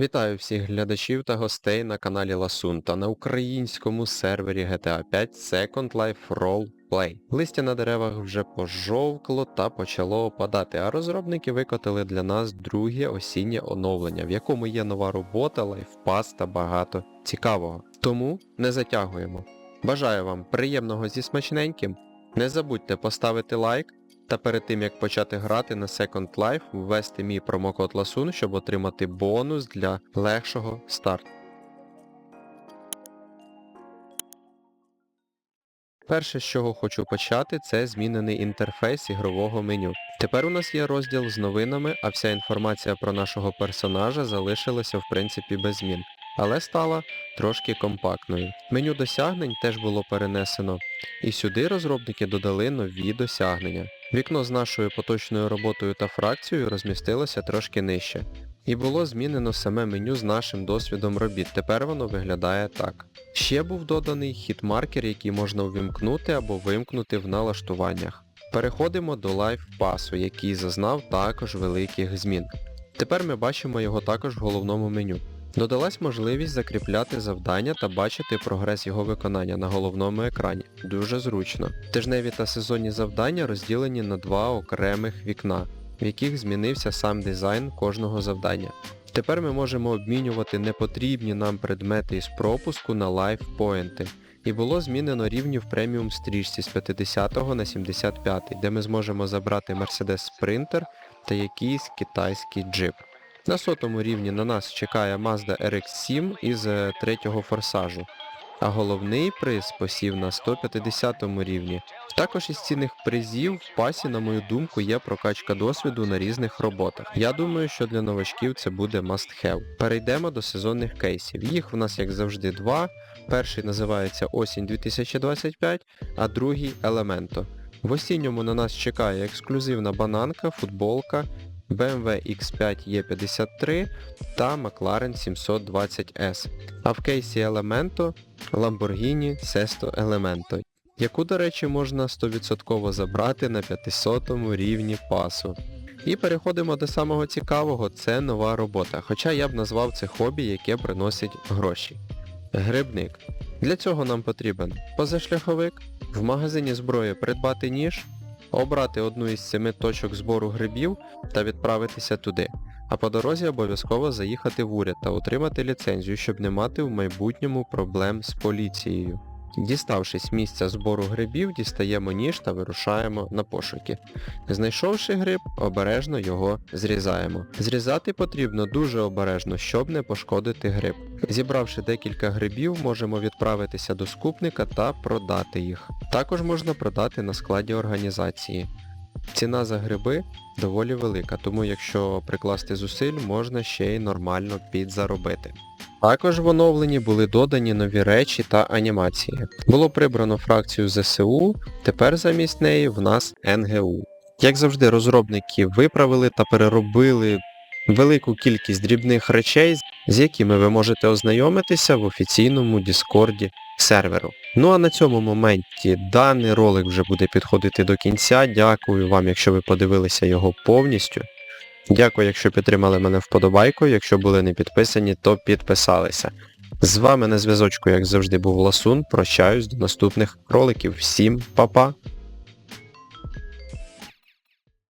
Вітаю всіх глядачів та гостей на каналі Ласун та на українському сервері GTA 5 Second Life Roleplay. Листя на деревах вже пожовкло та почало опадати, а розробники викотили для нас друге осіннє оновлення, в якому є нова робота, лайфпас та багато цікавого. Тому не затягуємо. Бажаю вам приємного зі смачненьким. Не забудьте поставити лайк, та перед тим як почати грати на Second Life, ввести мій промокод LASUN, щоб отримати бонус для легшого старту. Перше, з чого хочу почати, це змінений інтерфейс ігрового меню. Тепер у нас є розділ з новинами, а вся інформація про нашого персонажа залишилася в принципі без змін, але стала трошки компактною. Меню досягнень теж було перенесено, і сюди розробники додали нові досягнення. Вікно з нашою поточною роботою та фракцією розмістилося трошки нижче. І було змінено саме меню з нашим досвідом робіт. Тепер воно виглядає так. Ще був доданий хіт-маркер, який можна увімкнути або вимкнути в налаштуваннях. Переходимо до лайф пасу, який зазнав також великих змін. Тепер ми бачимо його також в головному меню. Додалась можливість закріпляти завдання та бачити прогрес його виконання на головному екрані. Дуже зручно. Тижневі та сезонні завдання розділені на два окремих вікна, в яких змінився сам дизайн кожного завдання. Тепер ми можемо обмінювати непотрібні нам предмети із пропуску на лайфпоінти. І було змінено рівні в преміум стрічці з 50 на 75, де ми зможемо забрати Mercedes Sprinter та якийсь китайський джип. На сотому рівні на нас чекає Mazda RX-7 із е, третього форсажу, а головний приз посів на 150 рівні. Також із цінних призів в пасі, на мою думку, є прокачка досвіду на різних роботах. Я думаю, що для новачків це буде must have. Перейдемо до сезонних кейсів. Їх в нас, як завжди, два. Перший називається Осінь 2025, а другий Елементо. В осінньому на нас чекає ексклюзивна бананка, футболка, BMW X5 E53 та McLaren 720S. А в кейсі Elemento Lamborghini Sesto Elemento, яку, до речі, можна 100% забрати на 500 рівні пасу. І переходимо до самого цікавого, це нова робота, хоча я б назвав це хобі, яке приносить гроші. Грибник. Для цього нам потрібен позашляховик, в магазині зброї придбати ніж, обрати одну із семи точок збору грибів та відправитися туди. А по дорозі обов'язково заїхати в уряд та отримати ліцензію, щоб не мати в майбутньому проблем з поліцією. Діставшись місця збору грибів, дістаємо ніж та вирушаємо на пошуки. Знайшовши гриб, обережно його зрізаємо. Зрізати потрібно дуже обережно, щоб не пошкодити гриб. Зібравши декілька грибів, можемо відправитися до скупника та продати їх. Також можна продати на складі організації. Ціна за гриби доволі велика, тому якщо прикласти зусиль, можна ще й нормально підзаробити. Також в оновленні були додані нові речі та анімації. Було прибрано фракцію ЗСУ, тепер замість неї в нас НГУ. Як завжди, розробники виправили та переробили велику кількість дрібних речей, з якими ви можете ознайомитися в офіційному Діскорді серверу. Ну а на цьому моменті даний ролик вже буде підходити до кінця. Дякую вам, якщо ви подивилися його повністю. Дякую, якщо підтримали мене вподобайкою, якщо були не підписані, то підписалися. З вами на зв'язочку, як завжди, був Ласун. Прощаюсь до наступних роликів. Всім па-па!